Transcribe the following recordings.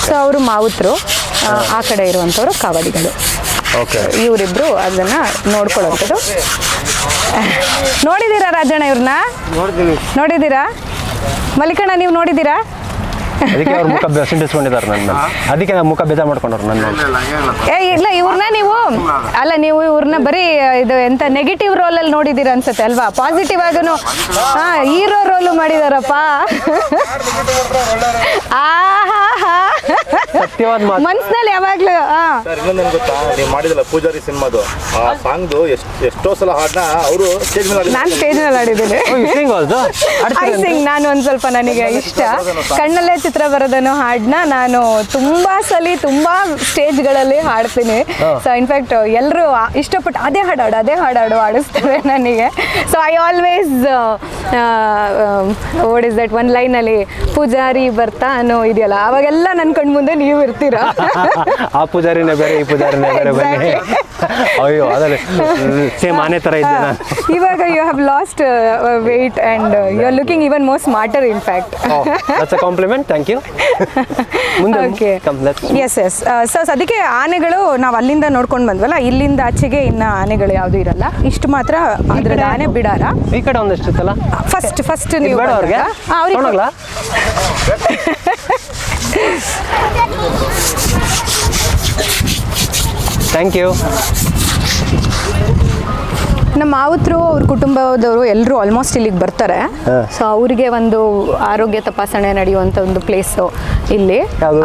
So ಅವರು ಮಾವುತರು ಆ, ಕಡೆ ಇರುವಂಥವ್ರು ಕಾವಡಿಗಳು ಓಕೆ ಇವರಿಬ್ರು ಅದನ್ನ ನೋಡ್ಕೊಳ್ಳೋಂಥದ್ದು ನೋಡಿದ್ದೀರಾ ರಾಜಣ್ಣ ಇವ್ರನ್ನ? ನೋಡಿದೀರಾ ನೋಡಿದ್ದೀರಾ? ಮಲ್ಲಿಕಣ್ಣ ನೀವು ನೋಡಿದ್ದೀರಾ? ಅದಕ್ಕೆ ಅವ್ರ ಮುಖ ಸಿಂಡಿಸ್ಕೊಂಡಿದ್ದಾರೆ ನನ್ನ ಅದಕ್ಕೆ ನಾವು ಮುಖ ಬೇಜಾರು ಮಾಡ್ಕೊಂಡವ್ರು ನನ್ನ ಏ ಇಲ್ಲ ಇವ್ರನ್ನ ನೀವು ಅಲ್ಲ ನೀವು ಇವ್ರನ್ನ ಬರೀ ಇದು ಎಂತ ನೆಗೆಟಿವ್ ರೋಲ್ ಅಲ್ಲಿ ನೋಡಿದಿರ ಅನ್ಸುತ್ತೆ ಅಲ್ವಾ? ಪಾಸಿಟಿವ್ ಆಗೂ ಹಾ ಹೀರೋ ರೋಲು ಮಾಡಿದಾರಪ್ಪ. ಆಹಾ ಸತ್ಯವಾದ ಮಾತು. ಮನ್ಸಿನಲ್ಲಿ ಯಾವಾಗ್ಲೂ ಹಾ ಸರ್ ಇನ್ನೊಂದೇನು ಗೊತ್ತಾ? ನೀವು ಮಾಡಿದಲ್ಲ ಪೂಜಾರಿ ಸಿನಿಮಾದು. ಆ ಸಾಂಗ್ದು ಎಷ್ಟು ಎಷ್ಟೋ ಸಲ ಹಾಡನ್ನ ಅವರು ಸ್ಟೇಜ್ ಮೇಲೆ ನಾನು ಸ್ಟೇಜ್ನಲ್ಲಿ ಆಡಿದ್ದೀನಿ ಸಿಂಗ್ ಅದು ಐ ಸಿಂಗ್ ನಾನು ಒಂದ್ ಸ್ವಲ್ಪ ನನಗೆ ಇಷ್ಟ. ಕಣ್ಣಲ್ಲೇ ಚಿತ್ರ ಬರೋದನ್ನು ಹಾಡನ್ನ ನಾನು ತುಂಬಾ ಸಲಿ ತುಂಬಾ ಸ್ಟೇಜ್ಗಳಲ್ಲಿ ಹಾಡ್ತೀನಿ. ಸೊ ಇನ್ಫ್ಯಾಕ್ಟ್ ಎಲ್ಲರೂ ಇಷ್ಟಪಟ್ಟು ಅದೇ ಹಾಡಾಡು ಅದೇ ಹಾಡಾಡು ಹಾಡಿಸ್ತಾರೆ ನನಗೆ. So I always ode is that one ಲೈನಲ್ಲಿ ಪೂಜಾರಿ ಬರ್ತಾ ಅನ್ನೋ ಇದೆಯಲ್ಲ? ಅವಾಗೆಲ್ಲ ನನ್ನ ಕಣ್ಮುಂದೆ ನೀವು ಇರ್ತೀರಾ. ಆ ಪೂಜಾರಿನೇ ಬೇರೆ ಈ ಪೂಜಾರಿನೇ ಬೇರೆ ಬನ್ನಿ. ಅಯ್ಯೋ ಅದೇ ಸೇಮ್ ಆನೆ ಥರ ಇದ್ದೆ ನಾನು ಇವಾಗ you have lost weight and you are looking even most smarter in fact that's a compliment thank you ಮುಂದೆ ಓಕೆ ಎಸ್ ಎಸ್ ಸೊ ಅದಕ್ಕೆ ಆನೆಗಳು ನಾವು ಅಲ್ಲಿಂದ ನೋಡ್ಕೊಂಡು ಬಂದ್ವಲ್ಲ ಇಲ್ಲಿಂದ ಆಚೆಗೆ ಇನ್ನ ಆನೆಗಳು ಯಾವುದು ಇರಲ್ಲ. ಇಷ್ಟು ಮಾತ್ರ ಅದ್ರದ್ದು ಆನೆ ಬಿಡಾರ. ಈ ಕಡೆ ಒಂದಷ್ಟು ಇತ್ತಲ್ಲ? ಫಸ್ಟ್ ಫಸ್ಟ್ ನೀವು ಅವ್ರಿಗೆ. ಅವ್ರಿಗೆ? ಥ್ಯಾಂಕ್ ಯು ನಮ್ಮ ಮಾವುತರು ಅವ್ರ ಕುಟುಂಬದವರು ಎಲ್ಲರೂ ಆಲ್ಮೋಸ್ಟ್ ಇಲ್ಲಿಗೆ ಬರ್ತಾರೆ. ಸೊ ಅವರಿಗೆ ಒಂದು ಆರೋಗ್ಯ ತಪಾಸಣೆ ನಡೆಯುವಂತ ಒಂದು ಪ್ಲೇಸ್ ಇಲ್ಲಿ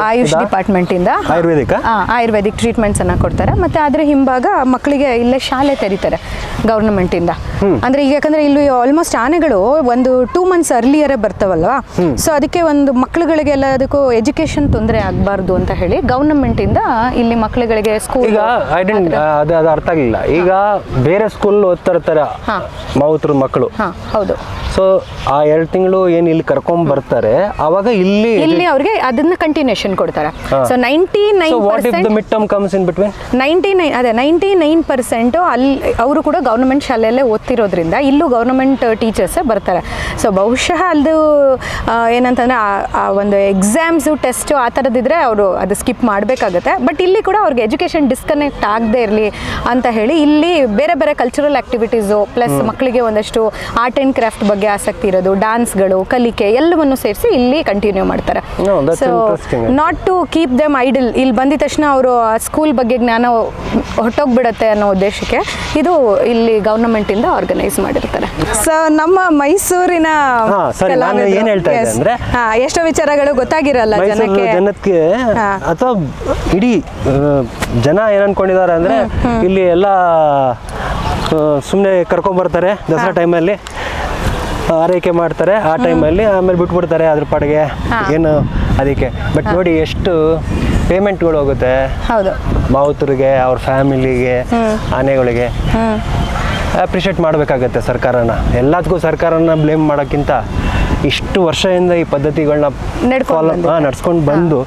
ಆಯುಷ್ ಡಿಪಾರ್ಟ್ಮೆಂಟ್ ಇಂದ ಆಯುರ್ವೇದಿಕ್? ಆಯುರ್ವೇದಿಕ್ ಟ್ರೀಟ್ಮೆಂಟ್ಸ್ ಅನ್ನ ಕೊಡ್ತಾರೆ. ಮತ್ತೆ ಅದ್ರ ಹಿಂಭಾಗ ಮಕ್ಕಳಿಗೆ ಇಲ್ಲೇ ಶಾಲೆ ತೆರೀತಾರೆ ಗೌರ್ಮೆಂಟಿಂದ ಅಂದ್ರೆ ಈಗ ಯಾಕಂದ್ರೆ ಇಲ್ಲಿ ಆಲ್ಮೋಸ್ಟ್ ಆನೆಗಳು ಒಂದು ಟೂ ಮಂತ್ಸ್ ಅರ್ಲಿಯರೇ ಬರ್ತಾವಲ್ವಾ? ಸೊ ಅದಕ್ಕೆ ಒಂದು ಮಕ್ಕಳುಗಳಿಗೆಲ್ಲ ಅದಕ್ಕೂ ಎಜುಕೇಶನ್ ತೊಂದರೆ ಆಗಬಾರ್ದು ಅಂತ ಹೇಳಿ ಗೌರ್ಮೆಂಟಿಂದ ಇಲ್ಲಿ ಮಕ್ಕಳುಗಳಿಗೆ ಸ್ಕೂಲ್ ಅರ್ಥ ಆಗಲಿಲ್ಲ. ಈಗ ಬೇರೆ ಸ್ಕೂಲ್ ತರ ಹಾ. ಮಾವುತ್ರ ಮಕ್ಕಳು. ಹೌದು. ಸೊ ಆ ಎರಡು ತಿಂಗಳು ಏನು ಇಲ್ಲಿ ಕರ್ಕೊಂಡ್ ಬರ್ತಾರೆ ಅವಾಗ ಇಲ್ಲಿ ಇಲ್ಲಿ ಅವ್ರಿಗೆ ಅದನ್ನ ಕಂಟಿನ್ಯೂಷನ್ ಕೊಡ್ತಾರೆ. So ninety nine what if the percent mid term comes in between ninety nine ಅದೇ ನೈಂಟಿ ನೈನ್ ಪರ್ಸೆಂಟು ಅಲ್ಲಿ ಅವರು ಕೂಡ ಗೌರ್ಮೆಂಟ್ ಶಾಲೆಯಲ್ಲೇ ಓದ್ತಿರೋದ್ರಿಂದ ಇಲ್ಲೂ ಗೌರ್ಮೆಂಟ್ ಟೀಚರ್ಸೇ ಬರ್ತಾರೆ. ಸೊ ಬಹುಶಃ ಅದು ಏನಂತಂದ್ರೆ ಆ- ಒಂದು ಎಕ್ಸಾಮ್ಸು ಟೆಸ್ಟು ಆ ಥರದಿದ್ರೆ ಅವರು ಅದು ಸ್ಕಿಪ್ ಮಾಡಬೇಕಾಗುತ್ತೆ. ಬಟ್ ಇಲ್ಲಿ ಕೂಡ ಅವ್ರಿಗೆ ಎಜುಕೇಷನ್ ಡಿಸ್ಕನೆಕ್ಟ್ ಆಗದೆ ಇರಲಿ ಅಂತ ಹೇಳಿ ಇಲ್ಲಿ ಬೇರೆ ಬೇರೆ ಕಲ್ಚರಲ್ ಆಕ್ಟಿವಿಟೀಸು ಪ್ಲಸ್ ಮಕ್ಕಳಿಗೆ ಒಂದಷ್ಟು ಆರ್ಟ್ ಆ್ಯಂಡ್ ಕ್ರಾಫ್ಟ್ ಬಗ್ಗೆ ಆಸಕ್ತಿ ಇರೋದು ಡಾನ್ಸ್ಗಳು ಕಲಿಕೆ ಎಲ್ಲವನ್ನು ಸೇರಿಸಿ ಇಲ್ಲಿ ಕಂಟಿನ್ಯೂ ಮಾಡ್ತಾರೆ. So not to keep them idle ಇಲ್ಲಿ ಬಂದಿದ ತಕ್ಷಣ ಅವರು ಸ್ಕೂಲ್ ಬಗ್ಗೆ ಜ್ಞಾನ ಹೊಟ್ಟೋಗ್ಬಿಡತ್ತೆ ಅನ್ನೋ ಉದ್ದೇಶಕ್ಕೆ ಇದು ಇಲ್ಲಿ ಗವರ್ನಮೆಂಟಿಂದ ಆರ್ಗನೈಸ್ ಮಾಡಿರ್ತಾರೆ. ಸೊ ನಮ್ಮ ಮೈಸೂರಿನ ಎಷ್ಟೋ ವಿಚಾರಗಳು ಗೊತ್ತಾಗಿರಲ್ಲ ಜನಕ್ಕೆ. ಜನಕ್ಕೆ. ಅಥವಾ ಇಡೀ ಜನ ಏನ್ ಅನ್ಕೊಂಡಿದ್ದಾರೆ ಅಂದ್ರೆ ಇಲ್ಲಿ ಎಲ್ಲ ಸುಮ್ಮನೆ ಕರ್ಕೊಂಬರ್ತಾರೆ ದಸರಾ ಟೈಮಲ್ಲಿ ಆರೈಕೆ ಮಾಡ್ತಾರೆ ಆ ಟೈಮಲ್ಲಿ ಆಮೇಲೆ ಬಿಟ್ಬಿಡ್ತಾರೆ ಅದ್ರ ಪಾಡಿಗೆ. ಏನು ಅದಕ್ಕೆ. ಬಟ್ ನೋಡಿ ಎಷ್ಟು ಪೇಮೆಂಟ್ಗಳು ಹೋಗುತ್ತೆ. ಹೌದು. ಮಾವುತರಿಗೆ ಅವ್ರ ಫ್ಯಾಮಿಲಿಗೆ ಆನೆಗಳಿಗೆ. ಅಪ್ರಿಷಿಯೇಟ್ ಮಾಡಬೇಕಾಗತ್ತೆ ಸರ್ಕಾರನ. ಎಲ್ಲದಕ್ಕೂ ಸರ್ಕಾರನ ಬ್ಲೇಮ್ ಮಾಡೋಕ್ಕಿಂತ ಇಷ್ಟು ವರ್ಷದಿಂದ ಈ ಪದ್ಧತಿಗಳನ್ನ ನಡ್ಕೊಂಡು ಫಾಲೋ ಬಂದು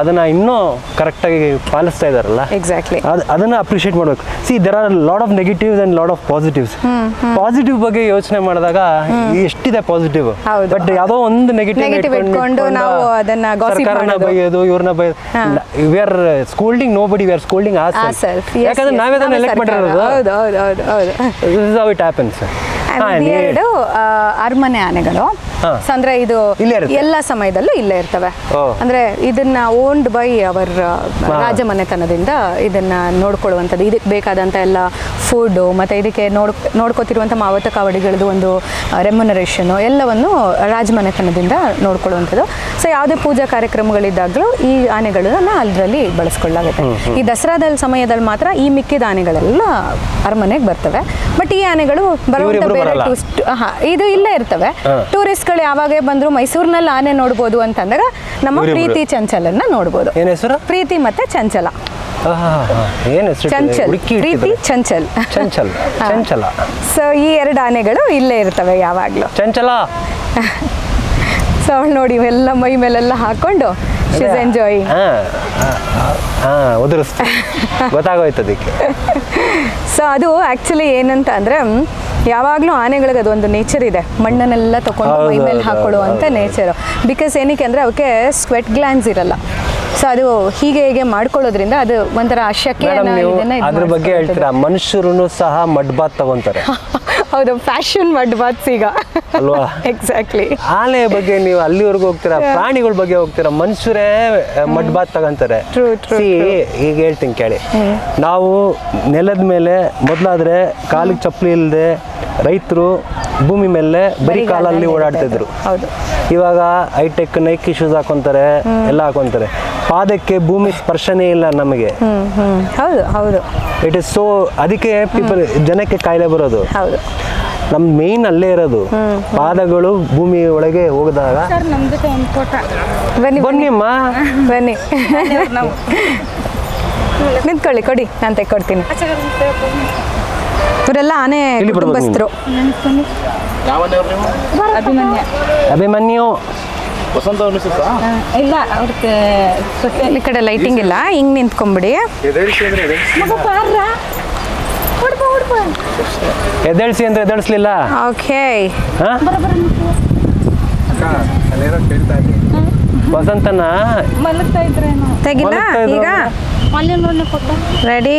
ಅದನ್ನ ಇನ್ನೂ ಕರೆಕ್ಟಾಗಿ ಪಾಲಿಸ್ತಾ ಇದಾರಲ್ಲ? ಎಕ್ಸಾಕ್ಟ್ಲಿ ಅದ್ ಅದನ್ನ ಅಪ್ರಿಷಿಯೇಟ್ ಮಾಡ್ಬೇಕು. See there are lot of negatives and lot of positives positive ಬಗ್ಗೆ ಯೋಚನೆ ಮಾಡಿದಾಗ ಎಷ್ಟಿದೆ ಪಾಸಿಟಿವ್. ಬಟ್ ಯಾವುದೋ ಒಂದು ನೆಗೆಟಿವ್ ಇಟ್ಕೊಂಡು ನಾವು ಅದನ್ನ ಸರ್ಕಾರನ. ಬೈಯೋದು ಇವ್ರನ್ನ by we are scolding nobody we are scolding ಆ ಸೆಲ್ಫ್ ಯಾಕಂದ್ರೆ ನಾವೇ ಅದನ್ನ ಎಲೆಕ್ಟ್ ಮಾಡಿರೋದು. ಹೌದು ಹೌದು ಹೌದು ಹೌದು. This is how it happens ಎರಡು ಅರಮನೆ ಆನೆಗಳು. ಅಂದ್ರೆ ಇದು? ಎಲ್ಲ ಸಮಯದಲ್ಲೂ ಇಲ್ಲೇ ಇರ್ತವೆ. ಅಂದ್ರೆ ಇದನ್ನ ಓನ್ಡ್ ಬೈ ಅವರ್ ರಾಜಮನೆತನದಿಂದ ಇದನ್ನ ನೋಡ್ಕೊಳ್ಳುವಂತದ್ದು ಇದಕ್ಕೆ ಬೇಕಾದಂತ ಎಲ್ಲ ಫುಡ್ ಮತ್ತೆ ಇದಕ್ಕೆ ನೋಡ್ ನೋಡ್ಕೋತಿರುವಂಥ ಮಾವತ ಕಾವಡಿಗಳದ್ದು ಒಂದು ರೆಮ್ಯುನರೇಷನು ಎಲ್ಲವನ್ನು ರಾಜಮನೆತನದಿಂದ ನೋಡ್ಕೊಳ್ಳುವಂಥದ್ದು. ಸೊ ಯಾವುದೇ ಪೂಜಾ ಕಾರ್ಯಕ್ರಮಗಳಿದ್ದಾಗಲೂ ಈ ಆನೆಗಳನ್ನ ಅದರಲ್ಲಿ ಬಳಸ್ಕೊಳ್ಳಾಗುತ್ತೆ ಈ ದಸರಾದ ಸಮಯದಲ್ಲಿ ಮಾತ್ರ ಈ ಮಿಕ್ಕಿದ ಆನೆಗಳೆಲ್ಲ ಅರಮನೆಗೆ ಬರ್ತವೆ. ಬಟ್ ಈ ಆನೆಗಳು ಬರುವಂಥ ಬೇರೆ ಟೂರಿಸ್ಟ್ ಹಾ ಇದು ಇಲ್ಲೇ ಇರ್ತವೆ. ಟೂರಿಸ್ಟ್ಗಳು ಯಾವಾಗೇ ಬಂದ್ರು ಮೈಸೂರಿನಲ್ಲಿ ಆನೆ ನೋಡ್ಬೋದು ಅಂತಂದಾಗ ನಮ್ಮ ಪ್ರೀತಿ ಚಂಚಲನ್ನ ನೋಡ್ಬೋದು. ಪ್ರೀತಿ ಮತ್ತೆ ಚಂಚಲ. ಏನು ಚಂಚಲ್. ಪ್ರೀತಿ ಚಂಚಲ್. ಚಂಚಲ್ ಚಂಚಲ. ಸೊ ಈ ಎರಡು ಆನೆಗಳು ಇಲ್ಲೇ ಇರ್ತವೆ ಯಾವಾಗಲೂ. ಚಂಚಲ. ಸೊ ಅವಳು ನೋಡಿ ಇವೆಲ್ಲ ಮೈ ಮೇಲೆಲ್ಲ ಹಾಕೊಂಡು ಶಿಸ್ ಎಂಜಾಯಿಂಗ್ ಹಾ ಹಾ ಉದುರಿಸ್ತು. ಗೊತ್ತಾಗೋಯ್ತು ಅದಕ್ಕೆ. ಸೊ ಅದು ಆ್ಯಕ್ಚುಲಿ ಏನಂತ ಅಂದರೆ ಯಾವಾಗಲೂ ಆನೆಗಳಿಗೆ ಅದೊಂದು ನೇಚರ್ ಇದೆ. ಮಣ್ಣನ್ನೆಲ್ಲ ತಗೊಂಡು ಮೈ ಮೇಲೆ ಹಾಕೊಳ್ಳುವಂಥ. ನೇಚರು ಬಿಕಾಸ್ ಏನಕ್ಕೆ ಅಂದರೆ ಅವಕ್ಕೆ ಸ್ವೆಟ್ ಗ್ಲ್ಯಾಂಡ್ಸ್ ಇರಲ್ಲ. ಸೊ ಅದು ಹೀಗೆ ಹೀಗೆ ಮಾಡ್ಕೊಳ್ಳೋದ್ರಿಂದ ಅದು ಒಂಥರ ಅಶಕ್ಯ ಅದ್ರ ಬಗ್ಗೆ ಹೇಳ್ತೀರಾ? ಮನುಷ್ಯರು ಸಹ ಮಡ್ ಬಾತ್ ತಗೊಂತಾರೆ. ಹೌದು ಫ್ಯಾಷನ್ ಮಡ್ಬಾತ್ಸ್ ಈಗ. ಅಲ್ವಾ? ಎಕ್ಸಾಕ್ಟ್ಲಿ ಆನೆ ಬಗ್ಗೆ ನೀವು ಅಲ್ಲಿವರೆಗೂ ಹೋಗ್ತೀರಾ? ಪ್ರಾಣಿಗಳ ಬಗ್ಗೆ ಹೋಗ್ತೀರಾ? ಮನುಷ್ಯರೇ ಮಡ್ ಬಾತ್ ತಗೊಂತಾರೆ. ಈಗ ಹೇಳ್ತೀನಿ ಕೇಳಿ. ನಾವು ನೆಲದ ಮೇಲೆ ಮೊದಲಾದ್ರೆ ಕಾಲಿಗೆ ಚಪ್ಪಲಿ ಇಲ್ಲದೆ ರೈತರು ಭೂಮಿ ಮೇಲೆ ಬರೀ ಕಾಲಲ್ಲಿ ಓಡಾಡ್ತಿದ್ರು. ಹೌದು. ಇವಾಗ ಹೈಟೆಕ್ ನೈಕಿ ಶೂಸ್ ಹಾಕೊಂತಾರೆ ಎಲ್ಲ ಹಾಕೊಂತಾರೆ. ಪಾದಕ್ಕೆ ಭೂಮಿ ಸ್ಪರ್ಶನೇ ಇಲ್ಲ ನಮಗೆ. ಹೌದು ಹೌದು. ಇಟ್ ಇಸ್ ಸೋ ಅದಕ್ಕೆ ಪೀಪಲ್ ಜನಕ್ಕೆ ಕಾಯಿಲೆ ಬರೋದು. ಹೌದು. ನಮ್ ಮೇನ್ ಅಲ್ಲೇ ಇರೋದು. ಪಾದಗಳು ಭೂಮಿ ಒಳಗೆ ಹೋಗಿದಾಗ. ಬನ್ನಿಮ್ಮ ಬನ್ನಿ ನಿಂತ್ಕೊಳ್ಳಿ ಕೊಡಿ. ನಾನು ತೆಕ್ಕೊಡ್ತೀನಿ. ಇವರೆಲ್ಲ ಆನೆ ಇಲ್ಲಿ ಬರ್ಬೇಕು ಕುಟುಂಬಸ್ಥರು. ನೀವು ಅಭಿಮನ್ಯ. ಅಭಿಮನ್ಯು. ವಸಂತ ಅವ್ರ ಮಿಸ್ಸಸ್ ಇಲ್ಲ ಈ ಕಡೆ ಲೈಟಿಂಗ್ ಇಲ್ಲ. ಹಿಂಗ್ ನಿಂತ್ಕೊಂಬಿಡಿ. ಎದೇಳಿಸಿ ಅಂದ್ರೆ ಎದೇಳಿಸಿ ಎದ್ದೇಳ್ಸಿ ಅಂದ್ರೆ ಎದ್ದೇಳಿಸ್ಲಿಲ್ಲ? ಓಕೆ ಹಾ? ವಸಂತನ? ಮಲಗ್ತಾ ಇದ್ರೇನು. ತೆಗಿಲ್ಲ ಮಲಗ್ತಾ ಇದ್ರು. ಈಗ? ಅಲ್ಲಿ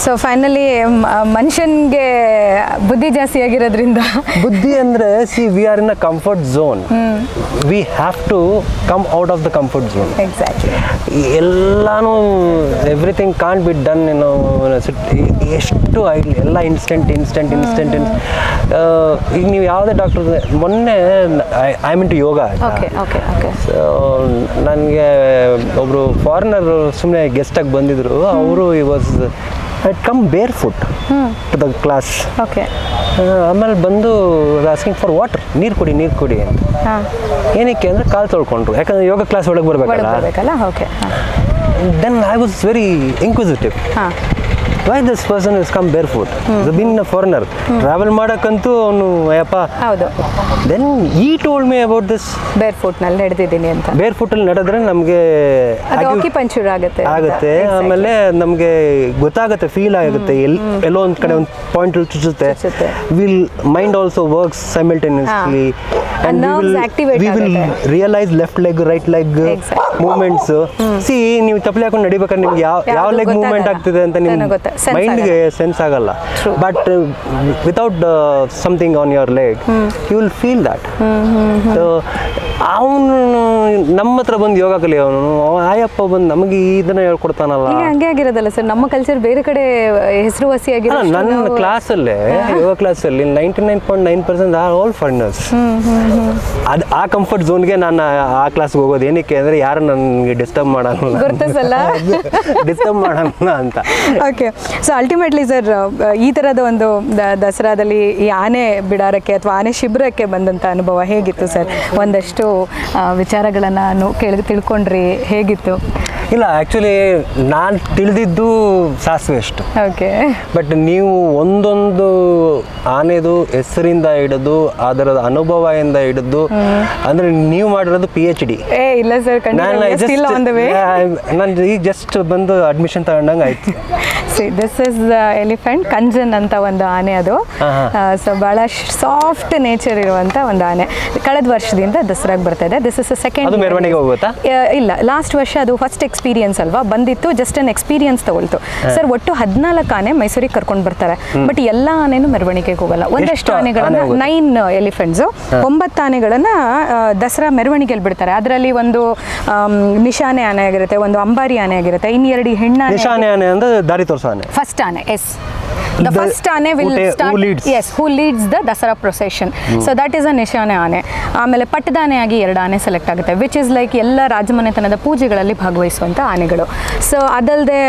So finally ಮನುಷ್ಯನ್ಗೆ ಬುದ್ಧಿ ಜಾಸ್ತಿ ಆಗಿರೋದ್ರಿಂದ. ಬುದ್ಧಿ ಅಂದ್ರೆ see we are in a comfort zone we have to come out of the comfort zone exactly ಎಲ್ಲಾನು ಎವ್ರಿಥಿಂಗ್ ಕಾಂಟ್ ಬಿ ಡನ್ ಏನೋ ಎಷ್ಟು ಆಗಲಿ ಎಲ್ಲ ಇನ್ಸ್ಟೆಂಟ್ ಇನ್ಸ್ಟೆಂಟ್ ಇನ್ಸ್ಟೆಂಟ್ ಈಗ ನೀವು ಯಾವುದೇ ಡಾಕ್ಟರ್ ಮೊನ್ನೆ I mean to yoga okay okay okay ನನಗೆ ಒಬ್ಬರು ಫಾರಿನರ್ ಸುಮ್ಮನೆ ಗೆಸ್ಟಾಗಿ ಬಂದಿದ್ರು. ಅವರು ಈ was it come barefoot to the class okay ಆಮೇಲೆ ಬಂದು ಆಸ್ಕಿಂಗ್ ಫಾರ್ ವಾಟರ್ ನೀರು ಕುಡಿ ನೀರು ಕುಡಿ ಅಂತ. ಏನಕ್ಕೆ ಅಂದರೆ ಕಾಲು ತೊಳ್ಕೊಂಡ್ರು. ಯಾಕಂದರೆ ಯೋಗ ಕ್ಲಾಸ್ ಒಳಗೆ ಬರ್ಬೇಕಲ್ಲ? Okay then I was very inquisitive why this person is come barefoot been foreigner travel ಮಾಡೋಕ್ಕಂತೂ ಅವನು ಅಯ್ಯಪ್ಪ ಹೌದು. Then he told me about this bare ಫುಟ್ನಲ್ಲಿ ನಡೆದಿದ್ದೀನಿ ಅಂತ. ಬೇರ್ ಫುಟ್ ಅಲ್ಲಿ ನಡೆದ್ರೆ ನಮಗೆ ಪಂಚೂರ್ ಆಗುತ್ತೆ. ಆಗುತ್ತೆ. ಆಮೇಲೆ ನಮಗೆ ಗೊತ್ತಾಗುತ್ತೆ ಫೀಲ್ ಆಗುತ್ತೆ. ಎಲ್ ಎಲ್ಲೋ ಒಂದು ಕಡೆ ಒಂದು point ಚುಚ್ಚುತ್ತೆ. Will mind also works simultaneously activate we will. Realise left leg right leg. Movements see ನೀವು ಚಪ್ಪಲಿ ಹಾಕೊಂಡು ನಡಿಬೇಕಾದ್ರೆ ನಿಮ್ಗೆ ಯಾವ ಯಾವ ಲೆಗ್ ಮೂವ್ಮೆಂಟ್ ಆಗ್ತಿದೆ ಅಂತ ನಿಮ್ಮ ಮೈಂಡ್ಗೆ ಸೆನ್ಸ್ ಆಗಲ್ಲ. But without something on your leg you will feel that so ಅವನು ನಮ್ಮ ಹತ್ರ ಬಂದು ಯೋಗ ಕಲಿ ಅವನು. ಆಯಪ್ಪ ಬಂದು ನಮಗೆ ಇದನ್ನ ಹೇಳ್ಕೊಡ್ತಾನಲ್ಲ. ಹಂಗೆ ಆಗಿರೋದಲ್ಲ ಸರ್? ನಮ್ಮ ಕಲ್ಚರ್ ಬೇರೆ ಕಡೆ ಹೆಸರುವಾಸಿಯಾಗಿರೋ ಅಲ್ಲ, ನನ್ನ ಕ್ಲಾಸಲ್ಲೇ ಯೋಗ ಕ್ಲಾಸಲ್ಲಿ ninety nine point nine percent are all funders ಅದು ಆ ಕಂಫರ್ಟ್ ಝೋನ್ಗೆ ನಾನು ಆ ಕ್ಲಾಸ್ಗೆ ಹೋಗೋದು. ಏನಕ್ಕೆ ಅಂದರೆ ಯಾರು ನನಗೆ ಡಿಸ್ಟರ್ಬ್ ಮಾಡಲ್ಲ ಗುರುತಿಸಲ್ಲ? ಡಿಸ್ಟರ್ಬ್ ಮಾಡಲ್ಲ ಅಂತ. ಓಕೆ ಸೊ ಅಲ್ಟಿಮೇಟ್ಲಿ ಸರ್ ಈ ಥರದ ಒಂದು ದಸರಾದಲ್ಲಿ ಈ ಆನೆ ಬಿಡಾರಕ್ಕೆ ಅಥವಾ ಆನೆ ಶಿಬಿರಕ್ಕೆ ಬಂದಂಥ ಅನುಭವ ಹೇಗಿತ್ತು ಸರ್? ಒಂದಷ್ಟು ವಿಚಾರಗಳನ್ನು ಕೇಳಿ ತಿಳ್ಕೊಂಡ್ರಿ ಹೇಗಿತ್ತು? ಇಲ್ಲ ಆ್ಯಕ್ಚುಲಿ ನಾನು ತಿಳಿದಿದ್ದು ಸಾಸಿವೆ ಅಷ್ಟು. ಓಕೆ ಬಟ್ ನೀವು ಒಂದೊಂದು ಆನೆದು ಹೆಸರಿಂದ ಹಿಡಿದು ಅದರ ಅನುಭವದಿಂದ ಹಿಡಿದು ಅಂದ್ರೆ ನೀವು ಮಾಡಿರೋದು ಪಿ ಎಚ್ ಡಿ ಏ ಇಲ್ಲ ಸರ್ ನಾನು ಈಗ ಜಸ್ಟ್ ಬಂದು ಅಡ್ಮಿಷನ್ ತಗೊಂಡಂಗೆ ಆಯ್ತು. This is the elephant Kanjan ಅಂತ ಒಂದು ಆನೆ ಅದು. ಸೊ ಭಾಳ ಸಾಫ್ಟ್ ನೇಚರ್ ಇರುವಂತ ಒಂದು ಆನೆ. ಕಳೆದ ವರ್ಷದಿಂದ ದಸರಾಗೆ ಬರ್ತಾ ಇದೆ. ದಿಸ್ ಇಸ್ ಸೆಕೆಂಡ್ ಅದು ಮೆರವಣಿಗೆ ಹೋಗುತ್ತಾ? ಇಲ್ಲ ಲಾಸ್ಟ್ ವರ್ಷ ಅದು ಫಸ್ಟ್ ಎಕ್ಸ್ಪೀರಿಯನ್ಸ್ ಅಲ್ವಾ? ಬಂದಿತ್ತು ಜಸ್ಟ್ ಅನ್ ಎಕ್ಸ್ಪೀರಿಯನ್ಸ್ ತಗೊಳ್ತು. ಸರ್ ಒಟ್ಟು ಹದಿನಾಲ್ಕು ಆನೆ ಮೈಸೂರಿಗೆ ಕರ್ಕೊಂಡು ಬರ್ತಾರೆ. ಬಟ್ ಎಲ್ಲ ಆನೆನೂ ಮೆರವಣಿಗೆಗೆ ಹೋಗಲ್ಲ. ಒಂದಷ್ಟು ಆನೆಗಳನ್ನ? ನೈನ್ ಎಲಿಫೆಂಟ್ಸ್ ಒಂಬತ್ತು ಆನೆಗಳನ್ನ ದಸರಾ ಮೆರವಣಿಗೆಯಲ್ಲಿ ಬಿಡ್ತಾರೆ. ಅದರಲ್ಲಿ ಒಂದು ನಿಶಾನೆ ಆನೆ ಆಗಿರುತ್ತೆ ಒಂದು ಅಂಬಾರಿ ಆನೆ ಆಗಿರುತ್ತೆ ಇನ್ನೆರಡು ಹೆಣ್ಣಾನೆ ನಿಶಾನೆ ಆನೆ ಅಂದ್ರೆ ದಾರಿ ತೋರಿಸೋ ಆನೆ. ಫಸ್ಟ್ ಆನೆ ಎಸ್ ದ ಫಸ್ಟ್ ಆನೆ will start? Yes who leads the Dasara procession so that is a ನಿಶಾನೆ ಆನೆ. ಆಮೇಲೆ ಪಟ್ಟದಾನೆ ಆಗಿ ಎರಡು ಆನೆ ಸೆಲೆಕ್ಟ್ ಆಗುತ್ತೆ ವಿಚ್ ಇಸ್ ಲೈಕ್ ಎಲ್ಲ ರಾಜಮನೆತನದ ಪೂಜೆಗಳಲ್ಲಿ ಭಾಗವಹಿಸುವಂಥ ಆನೆಗಳು. ಸೊ ಅದಲ್ಲದೆ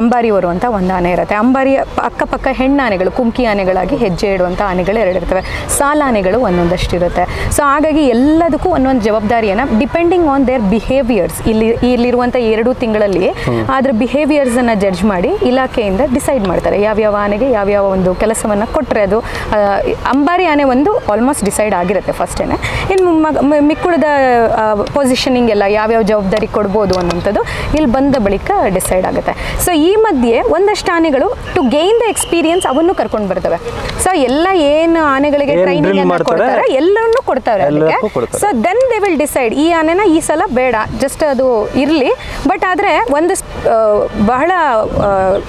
ಅಂಬಾರಿ ಬರುವಂಥ ಒಂದು ಆನೆ ಇರುತ್ತೆ. ಅಂಬಾರಿ ಅಕ್ಕಪಕ್ಕ ಅಕ್ಕಪಕ್ಕ ಹೆಣ್ಣಾನೆಗಳು ಕುಂಕಿ ಆನೆಗಳಾಗಿ ಹೆಜ್ಜೆ ಇಡುವಂಥ ಆನೆಗಳು ಎರಡು ಇರ್ತವೆ. ಸಾಲಾನೆಗಳು ಒಂದೊಂದಷ್ಟು ಇರುತ್ತೆ. ಸೊ ಹಾಗಾಗಿ ಎಲ್ಲದಕ್ಕೂ ಒಂದೊಂದು ಜವಾಬ್ದಾರಿಯನ್ನು ಡಿಪೆಂಡಿಂಗ್ ಆನ್ ದೇರ್ ಬಿಹೇವಿಯರ್ಸ್ ಇಲ್ಲಿ ಇಲ್ಲಿರುವಂಥ ಎರಡು ತಿಂಗಳಲ್ಲಿ ಅದ್ರ ಬಿಹೇವಿಯರ್ಸನ್ನು ಜಡ್ಜ್ ಮಾಡಿ ಇಲಾಖೆಯಿಂದ ಡಿಸೈಡ್ ಮಾಡ್ತಾರೆ. ಯಾವ್ಯಾವ ಆನೆಗೆ ಯಾವ್ಯಾವ ಒಂದು ಕೆಲಸವನ್ನು ಕೊಟ್ಟರೆ ಅದು ಅಂಬಾರಿ ಆನೆ ಒಂದು ಆಲ್ಮೋಸ್ಟ್ ಡಿಸೈಡ್ ಆಗಿರುತ್ತೆ ಫಸ್ಟೇನೆ ಇನ್ನು ಮಿಕ್ಕುಳದ ಪೊಸಿಷನಿಂಗ್ ಎಲ್ಲ ಯಾವ್ಯಾವ ಜವಾಬ್ದಾರಿ ಕೊಡ್ಬೋದು ಅನ್ನೋಂಥದ್ದು ಇಲ್ಲಿ ಬಂದ ಬಳಿಕ ಡಿಸೈಡ್ ಆಗುತ್ತೆ. ಸೊ ಈ ಮಧ್ಯೆ ಒಂದಷ್ಟು ಆನೆಗಳು ಟು ಗೇನ್ ದ ಎಕ್ಸ್ಪೀರಿಯನ್ಸ್ ಅವನ್ನು ಕರ್ಕೊಂಡು ಬರ್ತವೆ. ಸೊ ಎಲ್ಲ ಏನು ಆನೆಗಳಿಗೆ ಟ್ರೈನಿಂಗ್ ಕೊಡ್ತಾರೆ? ಎಲ್ಲವನ್ನೂ ಕೊಡ್ತಾರೆ. So then they will decide ಈ ಆನೆನ ಈ ಸಲ ಬೇಡ ಜಸ್ಟ್ ಅದು ಇರಲಿ. ಬಟ್ ಆದರೆ ಒಂದು ಬಹಳ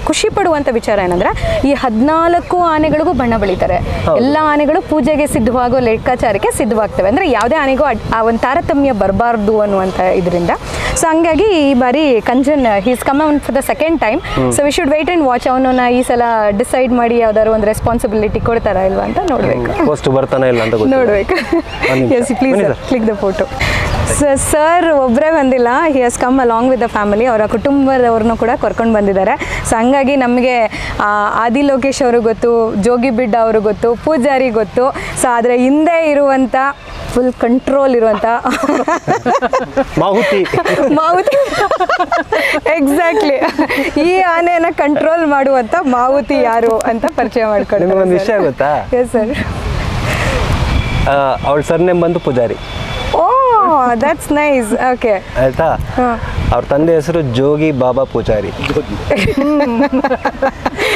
ಖುಷಿ ಪಡುವಂಥ ವಿಚಾರ ಏನಂದ್ರೆ ಈ ಹದಿನಾಲ್ಕು ಆನೆಗಳಿಗೂ ಬಣ್ಣ ಬೆಳೀತಾರೆ. ಎಲ್ಲ ಆನೆಗಳು ಪೂಜೆಗೆ ಸಿದ್ಧವಾಗೋ ಲೆಕ್ಕಾಚಾರಕ್ಕೆ ಸಿದ್ಧವಾಗ್ತವೆ. ಅಂದರೆ ಯಾವುದೇ ಆನೆಗೂ ಆ ಒಂದು ತಾರತಮ್ಯ ಬರಬಾರ್ದು ಅನ್ನುವಂಥ ಇದರಿಂದ. ಸೊ ಹಂಗಾಗಿ ಈ ಬಾರಿ Kanjan he's come on for the second time so we should wait and watch ಅವನನ್ನ ಈ ಸಲ ಡಿಸೈಡ್ ಮಾಡಿ ಯಾವ್ದಾದ್ರು ಒಂದು ರೆಸ್ಪಾನ್ಸಿಬಿಲಿಟಿ ಕೊಡ್ತಾರಾ ಇಲ್ವಾ ಅಂತ ನೋಡಬೇಕು. ಪೋಸ್ಟ್ ಬರ್ತಾನೆ ಇಲ್ಲ ಅಂತ. ನೋಡ್ಬೇಕು. Yes please click the photo sir. ಒಬ್ಬರೇ ಬಂದಿಲ್ಲ. He has come along with the family ಅವರ ಕುಟುಂಬದವ್ರನ್ನೂ ಕೂಡ ಕರ್ಕೊಂಡು ಬಂದಿದ್ದಾರೆ. ಸೊ ಹಂಗಾಗಿ ನಮಗೆ ಆದಿ ಲೋಕೇಶ್ ಅವರು ಗೊತ್ತು ಜೋಗಿ ಬಿಡ್ಡ ಅವರು ಗೊತ್ತು ಪೂಜಾರಿ ಗೊತ್ತು. ಸೊ ಅದರ ಹಿಂದೆ ಇರುವಂಥ ಫುಲ್ ಕಂಟ್ರೋಲ್ ಇರುವಂತ ಮಾಹುತಿ. ಮಾವುತಿ ಎಕ್ಸಾಕ್ಟ್ಲಿ ಈ ಆನೆಯನ್ನ ಕಂಟ್ರೋಲ್ ಮಾಡುವಂತ ಮಾವುತಿ ಯಾರು ಅಂತ ಪರಿಚಯ ಮಾಡ್ಕೊಂಡು ಒಂದು ವಿಷಯ ಗೊತ್ತಾ? ಎಸ್ ಸರ್ ಅವಳ ಸರ್ನೇಮ್ ಬಂದು Poojary. Oh that's nice okay ಆಯ್ತಾ? ಅವ್ರ ತಂದೆ ಹೆಸರು ಜೋಗಿ ಬಾಬಾ ಪೂಜಾರಿ.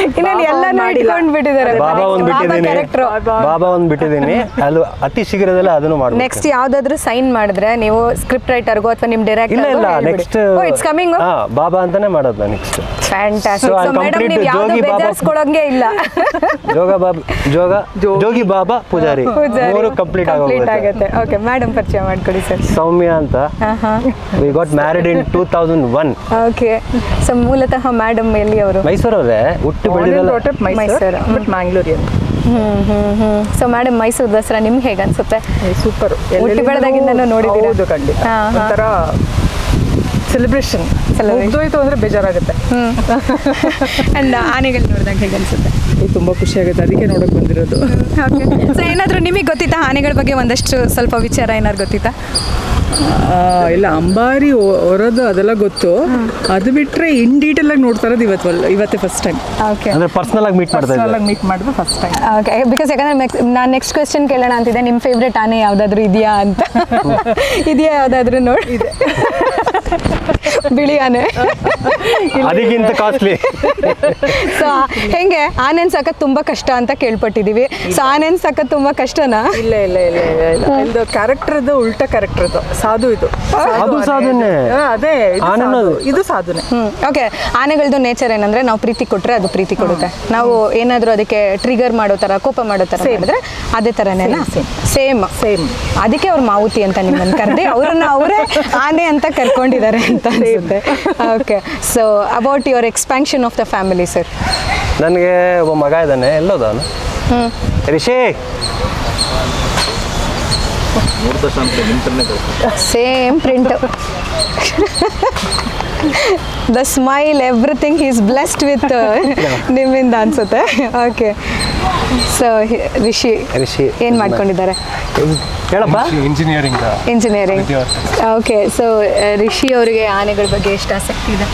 ಇನ್ನೇನು ಎಲ್ಲಾನು ಇಟ್ಕೊಂಡು ಬಿಟ್ಟಿದ್ದಾರೆ ಬಾಬಾ ಒಂದ್ ಬಿಟ್ಟಿದ್ದೀನಿ. ಕ್ಯಾರೆಕ್ಟರ್ ಬಾಬಾ ಒಂದ್ ಬಿಟ್ಟಿದ್ದೀನಿ. ಅದು ಅತಿ ಶೀಘ್ರದಲ್ಲೇ ಅದನ್ನು ಮಾಡ್ಬೇಕು. ನೆಕ್ಸ್ಟ್ ಯಾವ್ದಾದ್ರು ಸೈನ್ ಮಾಡಿದ್ರೆ ನೀವು ಸ್ಕ್ರಿಪ್ಟ್ ರೈಟರ್ಗೋ ಅಥವಾ ನಿಮ್ ಡೈರೆಕ್ಟರ್ ಇಲ್ಲ ಇಲ್ಲ. ನೆಕ್ಸ್ಟ್ ಇಟ್ಸ್ ಕಮಿಂಗ್ ಹಾ ಬಾಬಾ ಅಂತಾನೆ ಮಾಡೋದು next fantastic So, so madam ನೀವು ಯಾವ್ದು ಜೋಗಿ ಬಾಬಾ- ಬೇಜಾರಿಸ್ಕೊಳ್ಳೋಂಗೆ ಇಲ್ಲ. ಜೋಗ ಬಾಬಾ ಜೋಗ ಜೋಗಿ ಬಾಬಾ ಪೂಜಾರಿ. ಮೂರು ಕಂಪ್ಲೀಟ್ ಆಗುತ್ತೆ. ಓಕೆ ಮೇಡಮ್ ಪರಿಚಯ ಮಾಡ್ಕೊಡಿ ಸರ್. ಸೌಮ್ಯ ಅಂತ. We got married in two thousand one okay so ಮೂಲತಃ ಮೇಡಮ್ ಎಲ್ಲಿ ಅವರು ಮೈಸೂರವ್ರೆ ಹುಟ್ಟು Mysuru but so madam Mysuru Dasara ನಿಮ್ಗೆ ಹೇಗೆ ಅನ್ಸುತ್ತೆ? ಸೂಪರ್ ಹುಟ್ಟಿ ನೋಡಿದ್ದೀರಾ? ಹೌದು ಖಂಡಿತ. ಒಂಥರ ಸೆಲೆಬ್ರೇಷನ್. ಮುಗ್ದೋಯ್ತು ಅಂದ್ರೆ ಬೇಜಾರಾಗುತ್ತೆ. ಅಂಡ್ ಆನೆಗಳು ನೋಡಿದಾಗ ಹೇಗೆ ಅನ್ಸುತ್ತೆ? ತುಂಬಾ ಖುಷಿ ಆಗುತ್ತೆ. ಅದಕ್ಕೆ ನೋಡಕ್ ಬಂದಿರೋದು. ಸೊ ಏನಾದರೂ ನಿಮಗೆ ಗೊತ್ತಿತ್ತಾ ಆನೆಗಳ ಬಗ್ಗೆ ಒಂದಷ್ಟು ಸ್ವಲ್ಪ ವಿಚಾರ ಏನಾದ್ರು ಗೊತ್ತಿತ್ತಾ? ಇಲ್ಲ ಅಂಬಾರಿ ಹೊರದು ಅದೆಲ್ಲ ಗೊತ್ತು. ಅದು ಬಿಟ್ರೆ ಇನ್ ಡೀಟೇಲ್ ಆಗಿ ನೋಡ್ತಾ ಇರೋದು ಇವತ್ತು ಇವತ್ತೇ ಫಸ್ಟ್ ಟೈಮ್ ಓಕೆ ಅಂದ್ರೆ ಪರ್ಸನಲ್ ಆಗಿ ಮೀಟ್ ಮಾಡ್ತಾ ಇದ್ದೆ ಮೀಟ್ ಮಾಡಿದ್ರು ಫಸ್ಟ್ ಟೈಮ್ ಓಕೆ ಬಿಕಾಸ್ ಯಾಕಂದ್ರೆ ನಾನು ನೆಕ್ಸ್ಟ್ ಕ್ವೆಶ್ಚನ್ ಕೇಳೋಣ ಅಂತಿದ್ದೆ ನಿಮ್ಮ ಫೇವ್ರೆಟ್ ಆನೆ ಯಾವುದಾದ್ರೂ ಇದೆಯಾ ಅಂತ. ಇದೆಯಾ ಯಾವುದಾದ್ರೂ ನೋಡಿ. ಬಿಳಿ ಆನೆ ಅದಕ್ಕಿಂತ ಕಾಸ್ಟ್ಲಿ ಸೊ ಹೆಂಗೆ? ಆನೆನ್ ಸಾಕ ತುಂಬಾ ಕಷ್ಟ ಅಂತ ಕೇಳ್ಪಟ್ಟಿದೀವಿ. ಸೊ ಆನೆನ್ ಸಾಕ ತುಂಬಾ ಕಷ್ಟನಾ? ಇಲ್ಲ ಇಲ್ಲ ಇಲ್ಲ ಇಲ್ಲ ಇಲ್ಲ. ಇದು ಕ್ಯಾರೆಕ್ಟರ್ದು ಉಲ್ಟಾ ಕ್ಯಾರೆಕ್ಟರ್ ಸಾಧು ಇದು. ಅದು ಸಾಧುನೆ. ಹಾ, ಅದೇ ಇದು ಸಾಧು. ಇದು ಸಾಧುನೆ. ಹ್ಮ್ ಓಕೆ ಆನೆಗಳದ್ದು ನೇಚರ್ ಏನಂದ್ರೆ ನಾವು ಪ್ರೀತಿ ಕೊಟ್ರೆ ಅದು ಪ್ರೀತಿ ಕೊಡುತ್ತೆ. ನಾವು ಏನಾದರೂ ಅದಕ್ಕೆ ಟ್ರಿಗರ್ ಮಾಡೋ ತರ ಕೋಪ ಮಾಡೋ ತರ ಮಾಡಿದ್ರೆ ಅದೇ ತರನೇ ಸೇಮ್ ಸೇಮ್ ಅದಕ್ಕೆ ಅವ್ರ ಮಾವುತಿ ಅಂತ ನಿಮ್ಮನ್ನು ಕರೆದಿ ಅವ್ರನ್ನ ಅವರೇ ಆನೆ ಅಂತ ಕರ್ಕೊಂಡಿದ್ದಾರೆ ಅಂತ ಅನ್ಸುತ್ತೆ. Okay so about your expansion of the family sir ನನಗೆ ಒಬ್ಬ ಮಗ ಇದ್ದಾನೆ ಎಲ್ಲೋದ ಅವನು ರಿಷಿ ನೋಡಿದ ತಕ್ಷಣ ಅಂತ ನಿಂತನ್ನೇ ಕಳ್ಸ್ತಾರೆ. Same print the smile everything is blessed with ನಿಮ್ಮಿಂದ ಅನ್ಸುತ್ತೆ. ಓಕೆ ಸೊ ರಿಷಿ ರಿಷಿ ಏನು ಮಾಡ್ಕೊಂಡಿದ್ದಾರೆ? ಹೇಳಪ್ಪ. Engineering engineering okay so Rishi ಅವರಿಗೆ ಆನೆಗಳ ಬಗ್ಗೆ ಎಷ್ಟು ಆಸಕ್ತಿ ಇದೆ?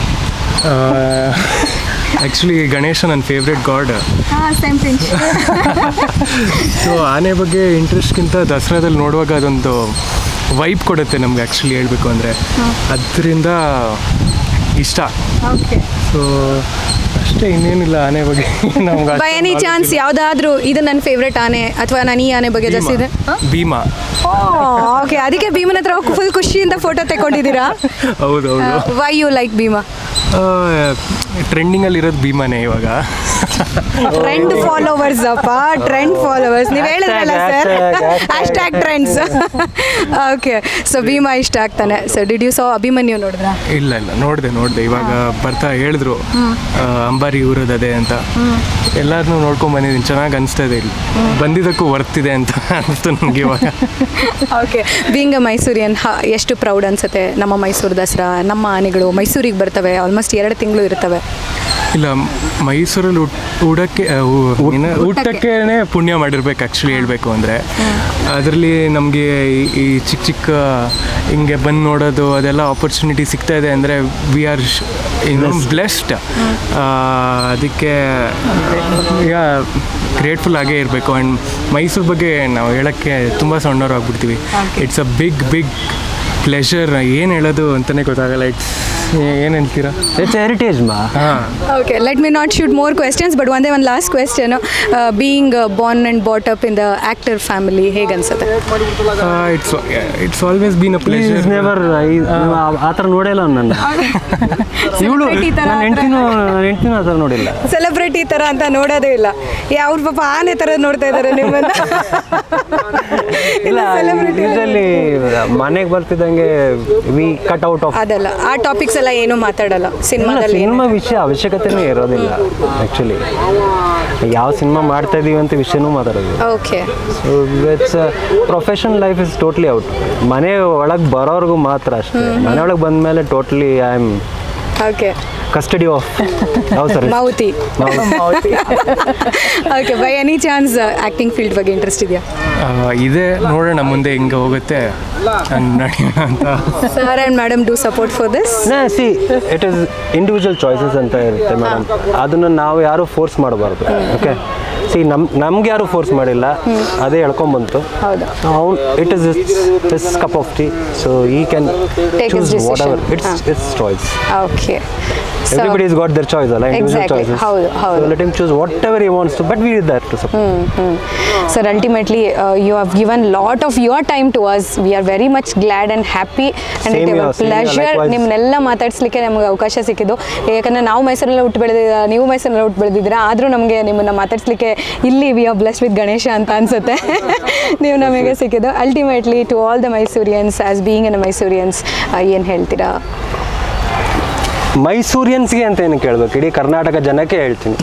ಆ್ಯಕ್ಚುಲಿ ಗಣೇಶ ನನ್ನ ಫೇವ್ರೆಟ್ ಗಾಡ್ ಸೊ ಆನೆ ಬಗ್ಗೆ ಇಂಟ್ರೆಸ್ಟ್ಗಿಂತ ದಸರಾದಲ್ಲಿ ನೋಡುವಾಗ ಅದೊಂದು ವೈಬ್ ಕೊಡುತ್ತೆ ನಮ್ಗೆ ಆ್ಯಕ್ಚುಲಿ ಹೇಳಬೇಕು ಅಂದರೆ. ಅದರಿಂದ ಇಷ್ಟ. ಓಕೆ ಸೊ ಅಷ್ಟೇ ಇನ್ನೇನಿಲ್ಲ ಆನೆ ಬಗ್ಗೆ ನಮ್ಗೆ ಬೈ ಎನಿ ಚಾನ್ಸ್ ಯಾವುದಾದ್ರೂ ಇದು ನನ್ನ ಫೇವ್ರೆಟ್ ಆನೆ ಅಥವಾ ನಾನು ಈ ಆನೆ ಬಗ್ಗೆ ಜಾಸ್ತಿ ಇದೆ? ಭೀಮಾ. ಓಕೆ ಅದಕ್ಕೆ ಭೀಮನ ಹತ್ರ ಫುಲ್ ಖುಷಿಯಿಂದ ಫೋಟೋ ತಗೊಂಡಿದ್ದೀರಾ ಹೌದು ಹೌದು. Why you like Bheema? ಟ್ರೆಂಡಿಂಗಲ್ಲಿ ಇರೋದು ಭೀಮಾನೇ ಇವಾಗ. ಟ್ರೆಂಡ್ ಫಾಲೋವರ್ಸ್ ಅಪ್ಪ ಟ್ರೆಂಡ್ ಫಾಲೋವರ್ಸ್ ನೀವು ಹೇಳಿದ್ರಲ್ಲ sir hashtag hashtag trends okay so Bheema ಇಷ್ಟ ಆಗ್ತಾನೆ. So did you saw Abhimanyu ನೋಡಿದ್ರಾ? ಇಲ್ಲ ಇಲ್ಲ. ನೋಡಿದೆ ನೋಡಿದೆ. ಇವಾಗ ಬರ್ತಾ ಹೇಳಿದ್ರು. ಅಂಬಾರಿ ಅದೇ ಅಂತ. ಎಲ್ಲಾರನ್ನೂ ನೋಡ್ಕೊಂಡ್ ಬಂದಿದ್ದೀನಿ. ಚೆನ್ನಾಗಿ ಅನಿಸ್ತಾ ಇದೆ ಇಲ್ಲಿ ಬಂದಿದ್ದಕ್ಕೂ ವರ್ತಿದೆ ಅಂತ ಅನಿಸ್ತು ನನಗೆ ಇವಾಗ. ಓಕೆ ಬೀಂಗ್ ಅ ಮೈಸೂರಿಯನ್ ಎಷ್ಟು ಪ್ರೌಡ್ ಅನ್ಸುತ್ತೆ? ನಮ್ಮ ಮೈಸೂರು ದಸರಾ ನಮ್ಮ ಆನೆಗಳು ಮೈಸೂರಿಗೆ ಬರ್ತವೆ ಆಲ್ಮೋಸ್ಟ್ ಎರಡು ತಿಂಗಳು ಇರ್ತವೆ. ಇಲ್ಲ ಮೈಸೂರಲ್ಲಿ ಊಟ ಊಟಕ್ಕೆ ಊಟಕ್ಕೇನೆ ಪುಣ್ಯ ಮಾಡಿರ್ಬೇಕು ಆ್ಯಕ್ಚುಲಿ ಹೇಳಬೇಕು ಅಂದರೆ. ಅದರಲ್ಲಿ ನಮಗೆ ಈ ಚಿಕ್ಕ ಚಿಕ್ಕ ಹಿಂಗೆ ಬಂದು ನೋಡೋದು ಅದೆಲ್ಲ ಆಪರ್ಚುನಿಟಿ ಸಿಗ್ತಾ ಇದೆ ಅಂದರೆ ವಿ ಆರ್ ಇನ್ನು ಬ್ಲೆಸ್ಡ್ ಅದಕ್ಕೆ ಈಗ ಗ್ರೇಟ್ಫುಲ್ ಆಗೇ ಇರಬೇಕು. ಆ್ಯಂಡ್ ಮೈಸೂರು ಬಗ್ಗೆ ನಾವು ಹೇಳೋಕ್ಕೆ ತುಂಬ ಸಣ್ಣವ್ರು ಆಗ್ಬಿಡ್ತೀವಿ. It's a big big pleasure ಏನು ಹೇಳೋದು ಅಂತಲೇ ಗೊತ್ತಾಗಲ್ಲ. ಇಟ್ಸ್ ಏನು ಹೇಳ್ತೀರಾ? ಇಟ್ಸ್ ಹೆರಿಟೇಜ್ ಮಾ. ಹಾಂ. But let me not shoot more questions, but one up one last question. Family being uh, born and brought up in the actor family, ಹೇಗೆ ಅನ್ಸುತ್ತೆ it's it's always been a place never ಆ ಥರ ನೋಡಿಲ್ಲ ನನ್ನ ಇವಳು Celebrity ಥರ ನನ್ನ ಹೆಂಡ್ತಿನೂ ನನ್ನ ಹೆಂಡ್ತಿನೂ ಆ ಥರ ನೋಡಿಲ್ಲ. ಸೆಲೆಬ್ರಿಟಿ ತರ ಅಂತ ನೋಡೋದೇ ಇಲ್ಲ. ಏ ಅವ್ರ ಪಾಪ ಆನೆ ತರ ನೋಡ್ತಾ ಇದ್ದಾರೆ ನಿಮ್ಮನ್ನ. ಇಲ್ಲ ಸೆಲೆಬ್ರಿಟಿ ಮನೆಗೆ ಬರ್ತಿದ್ದಂಗೆ ವಿ ಕಟ್ ಔಟ್ ಆಫ್ ಅದಲ್ಲ ಆ ಟಾಪಿಕ್ಸ್ ಎಲ್ಲ ಏನು ಮಾತಾಡಲ್ಲ. ಸಿನಿಮಾದಲ್ಲಿ ಸಿನಿಮಾ ವಿಷಯ ಅವಶ್ಯಕತೆನೇ ಇರೋದಿಲ್ಲ ಆ್ಯಕ್ಚುಲಿ ಯಾವ ಸಿನಿಮಾ ಮಾಡ್ತಾ ಇದೀವಿ ಅಂತ ವಿಷಯನೂ ಮಾತಾಡೋದು. Okay. So it's professional life is totally out ಮನೆ ಒಳಗೆ ಬರೋರ್ಗು ಮಾತ್ರ ಅಷ್ಟೇ. ಮನೆ ಒಳಗೆ ಬಂದಮೇಲೆ totally I am okay custody of ಯಾವ sir. ಮೌತಿ. Okay by any chance acting field ಬಗ್ಗೆ ಇಂಟ್ರೆಸ್ಟ್ ಇದೆಯಾ? ಇದೆ. ನೋಡೋಣ ಮುಂದೆ ಹಿಂಗೆ ಹೋಗುತ್ತೆ. ಹಂಗೆ ಅಂತ. Sir and madam do support for this see it is individual choices ಅಂತ ಇರುತ್ತೆ ಮೇಡಮ್ ಅದನ್ನು ನಾವು ಯಾರು ಫೋರ್ಸ್ ಮಾಡಬಾರ್ದು ಓಕೆ ಸಿ ನಮ್ ನಮ್ಗೆ ಯಾರು ಫೋರ್ಸ್ ಮಾಡಿಲ್ಲ. ಅದೇ ಹೇಳ್ಕೊಂಬಂತು ಬಂತು ಅವ್ನು it is this cup of tea so he can choose whatever it's it's choice okay everybody is got their choice ಅಲ್ಲ ಇಂಡಿವಿಜುವಲ್ Exactly. ಹೌದು, ಹೌದು. Let him choose whatever he wants to but we there to support sir ultimately you have given lot of your time to to us. Are very much much and happy same pleasure. likewise. ನಿಮ್ಮನ್ನೆಲ್ಲ ಮಾತಾಡ್ಸ್ಲಿಕ್ಕೆ ನಮ್ಗೆ ಅವಕಾಶ ಸಿಕ್ಕಿದ್ದು. ಯಾಕಂದ್ರೆ ನಾವು ಮೈಸೂರಲ್ಲೇ ಹುಟ್ಟು ಬೆಳೆದಿದ್ದೀರಾ ನೀವು ಮೈಸೂರಲ್ಲೇ ಹುಟ್ಟು ಬೆಳೆದಿದ್ದೀರಾ ಆದರೂ ನಮಗೆ ನಿಮ್ಮನ್ನ ಮಾತಾಡ್ಸ್ಲಿಕ್ಕೆ ಇಲ್ಲಿ we are bless with Ganesha ಅಂತ ಅನ್ಸುತ್ತೆ. ನೀವು ನಮಗೆ ಸಿಕ್ಕಿದ್ದು ultimately to all the Mysoreans as being an Mysoreans ಏನು ಹೇಳ್ತೀರಾ? ಮೈಸೂರಿಯನ್ಸ್ಗೆ ಅಂತ ಏನು ಕೇಳಬೇಕು? ಇಡೀ ಕರ್ನಾಟಕ ಜನಕ್ಕೆ ಹೇಳ್ತೀನಿ.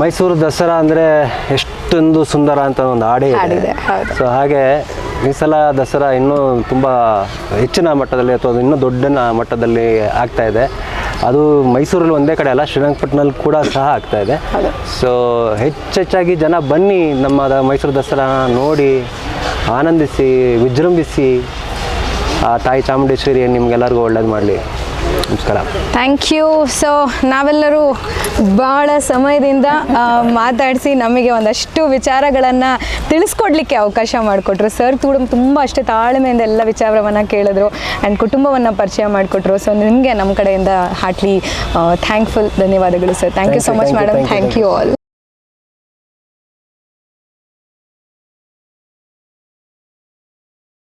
ಮೈಸೂರು ದಸರಾ ಅಂದರೆ ಎಷ್ಟೊಂದು ಸುಂದರ ಅಂತ ಒಂದು ಹಾಡೇ ಇದೆ. ಸೊ ಹಾಗೆ ಈ ಸಲ ದಸರಾ ಇನ್ನೂ ತುಂಬ ಹೆಚ್ಚಿನ ಮಟ್ಟದಲ್ಲಿ ಅಥವಾ ಇನ್ನೂ ದೊಡ್ಡ ಮಟ್ಟದಲ್ಲಿ ಆಗ್ತಾ ಇದೆ. ಅದು ಮೈಸೂರಲ್ಲಿ ಒಂದೇ ಕಡೆ ಅಲ್ಲ ಶ್ರೀರಂಗಪಟ್ಟಣಲ್ಲಿ ಕೂಡ ಸಹ ಆಗ್ತಾ ಇದೆ. ಸೊ ಹೆಚ್ಚೆಚ್ಚಾಗಿ ಜನ ಬನ್ನಿ ನಮ್ಮ ಮೈಸೂರು ದಸರಾ ನೋಡಿ ಆನಂದಿಸಿ ವಿಜೃಂಭಿಸಿ. ಆ ತಾಯಿ ಚಾಮುಂಡೇಶ್ವರಿ ನಿಮ್ಗೆಲ್ಲರಿಗೂ ಒಳ್ಳೇದು ಮಾಡಲಿ. ನಮಸ್ಕಾರ. ಥ್ಯಾಂಕ್ ಯು ಸೊ ನಾವೆಲ್ಲರೂ ಭಾಳ ಸಮಯದಿಂದ ಮಾತಾಡಿಸಿ ನಮಗೆ ಒಂದಷ್ಟು ವಿಚಾರಗಳನ್ನು ತಿಳಿಸ್ಕೊಡ್ಲಿಕ್ಕೆ ಅವಕಾಶ ಮಾಡಿಕೊಟ್ರು. ಸರ್ ಕೂಡ ತುಂಬ ಅಷ್ಟೇ ತಾಳ್ಮೆಯಿಂದ ಎಲ್ಲ ವಿಚಾರವನ್ನು ಕೇಳಿದ್ರು ಆ್ಯಂಡ್ ಕುಟುಂಬವನ್ನು ಪರಿಚಯ ಮಾಡಿಕೊಟ್ರು. ಸೊ ನಿಮಗೆ ನಮ್ಮ ಕಡೆಯಿಂದ ಹಾರ್ಟ್ಲಿ ಥ್ಯಾಂಕ್ಫುಲ್ ಧನ್ಯವಾದಗಳು sir thank you so much madam thank you all